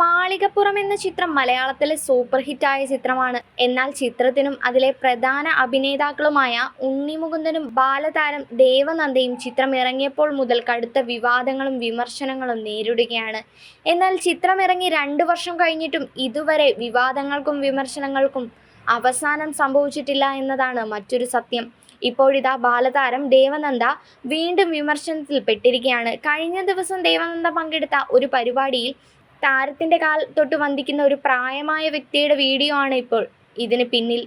മാളികപ്പുറം എന്ന ചിത്രം മലയാളത്തിലെ സൂപ്പർ ഹിറ്റായ ചിത്രമാണ്. എന്നാൽ ചിത്രത്തിനും അതിലെ പ്രധാന അഭിനേതാക്കളുമായ ഉണ്ണിമുകുന്ദനും ബാലതാരം ദേവനന്ദയും ചിത്രം ഇറങ്ങിയപ്പോൾ മുതൽ കടുത്ത വിവാദങ്ങളും വിമർശനങ്ങളും നേരിടുകയാണ്. എന്നാൽ ചിത്രമിറങ്ങി രണ്ടു വർഷം കഴിഞ്ഞിട്ടും ഇതുവരെ വിവാദങ്ങൾക്കും വിമർശനങ്ങൾക്കും അവസാനം സംഭവിച്ചിട്ടില്ല എന്നതാണ് മറ്റൊരു സത്യം. ഇപ്പോഴിതാ ബാലതാരം ദേവനന്ദ വീണ്ടും വിമർശനത്തിൽ പെട്ടിരിക്കുകയാണ്. കഴിഞ്ഞ ദിവസം ദേവനന്ദ പങ്കെടുത്ത ഒരു പരിപാടിയിൽ താരത്തിന്റെ കാൽ തൊട്ട് വന്ദിക്കുന്ന ഒരു പ്രായമായ വ്യക്തിയുടെ വീഡിയോ ആണ് ഇപ്പോൾ ഇതിന് പിന്നിൽ.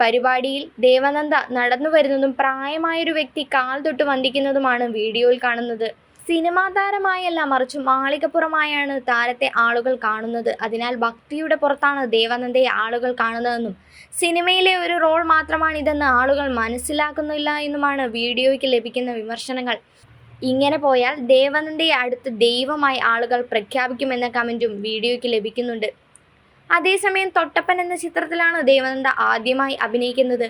പരിപാടിയിൽ ദേവനന്ദ നടന്നു വരുന്നതും പ്രായമായൊരു വ്യക്തി കാൽ തൊട്ട് വന്ദിക്കുന്നതുമാണ് വീഡിയോയിൽ കാണുന്നത്. സിനിമാ താരമായല്ല മറിച്ച് മാളികപ്പുറമായാണ് താരത്തെ ആളുകൾ കാണുന്നത്. അതിനാൽ ഭക്തിയുടെ പുറത്താണ് ദേവനന്ദയെ ആളുകൾ കാണുന്നതെന്നും സിനിമയിലെ ഒരു റോൾ മാത്രമാണിതെന്ന് ആളുകൾ മനസ്സിലാക്കുന്നില്ല എന്നുമാണ് വീഡിയോയ്ക്ക് ലഭിക്കുന്ന വിമർശനങ്ങൾ. ഇങ്ങനെ പോയാൽ ദേവനന്ദയെ അടുത്ത് ദൈവമായി ആളുകൾ പ്രഖ്യാപിക്കുമെന്ന കമന്റും വീഡിയോയ്ക്ക് ലഭിക്കുന്നുണ്ട്. അതേസമയം തൊട്ടപ്പൻ എന്ന ചിത്രത്തിലാണ് ദേവനന്ദ ആദ്യമായി അഭിനയിക്കുന്നത്.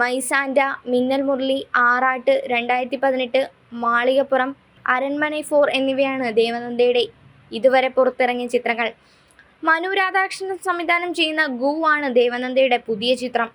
മൈസാൻഡ മിന്നൽ മുരളി ആറാട്ട് രണ്ടായിരത്തി പതിനെട്ട് മാളികപ്പുറം അരൺമനെ ഫോർ എന്നിവയാണ് ദേവനന്ദയുടെ ഇതുവരെ പുറത്തിറങ്ങിയ ചിത്രങ്ങൾ. മനു രാധാകൃഷ്ണൻ സംവിധാനം ചെയ്യുന്ന ഗു ആണ് ദേവനന്ദയുടെ പുതിയ ചിത്രം.